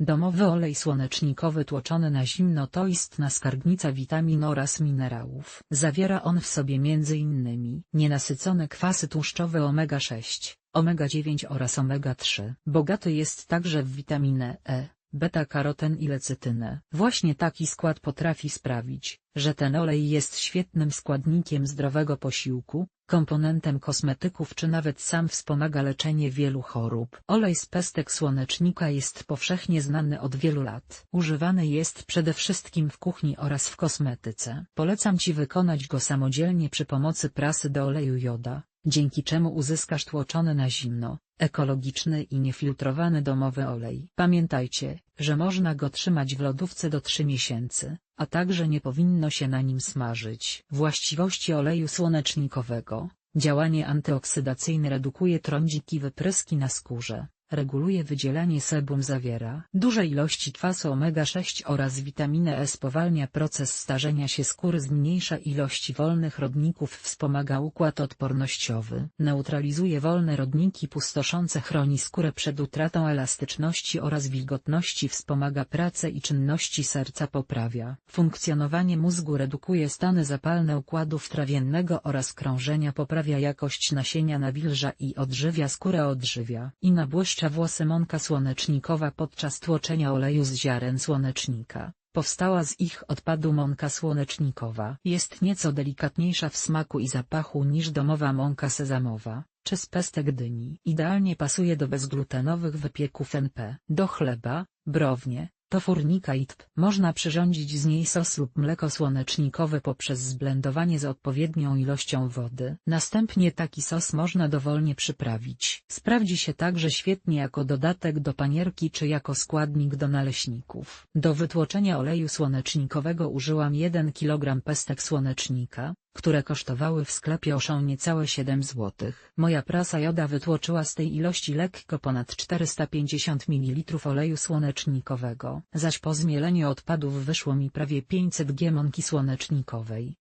Domowy olej słonecznikowy tłoczony na zimno to istna skarbnica witamin oraz minerałów. Zawiera on w sobie m.in. nienasycone kwasy tłuszczowe omega-6, omega-9 oraz omega-3. Bogaty jest także w witaminę E, beta-karoten i lecytynę. Właśnie taki skład potrafi sprawić, że ten olej jest świetnym składnikiem zdrowego posiłku, komponentem kosmetyków czy nawet sam wspomaga leczenie wielu chorób. Olej z pestek słonecznika jest powszechnie znany od wielu lat. Używany jest przede wszystkim w kuchni oraz w kosmetyce. Polecam Ci wykonać go samodzielnie przy pomocy prasy do oleju joda, dzięki czemu uzyskasz tłoczony na zimno, ekologiczny i niefiltrowany domowy olej. Pamiętajcie, że można go trzymać w lodówce do 3 miesięcy, a także nie powinno się na nim smażyć. Właściwości oleju słonecznikowego Działanie antyoksydacyjne redukuje trądziki wypryski na skórze, reguluje wydzielanie sebum zawiera duże ilości kwasu omega-6 oraz witaminy E spowalnia proces starzenia się skóry zmniejsza ilość wolnych rodników wspomaga układ odpornościowy neutralizuje wolne rodniki pustoszące chroni skórę przed utratą elastyczności oraz wilgotności wspomaga pracę i czynności serca poprawia funkcjonowanie mózgu redukuje stany zapalne układów trawiennego oraz krążenia poprawia jakość nasienia nawilża i odżywia skórę odżywia i nabłyszcza włosy mąka słonecznikowa podczas tłoczenia oleju z ziaren słonecznika. Powstała z ich odpadu mąka słonecznikowa. Jest nieco delikatniejsza w smaku i zapachu niż domowa mąka sezamowa, czy z pestek dyni. Idealnie pasuje do bezglutenowych wypieków NP. Do chleba, brownie, to furnika i tp. Można przyrządzić z niej sos lub mleko słonecznikowe poprzez zblendowanie z odpowiednią ilością wody. Następnie taki sos można dowolnie przyprawić. Sprawdzi się także świetnie jako dodatek do panierki czy jako składnik do naleśników. Do wytłoczenia oleju słonecznikowego użyłam 1 kg pestek słonecznika, które kosztowały w sklepie oszą niecałe 7 zł. Moja prasa joda wytłoczyła z tej ilości lekko ponad 450 ml oleju słonecznikowego, zaś po zmieleniu odpadów wyszło mi prawie 500 g mąki słonecznikowej.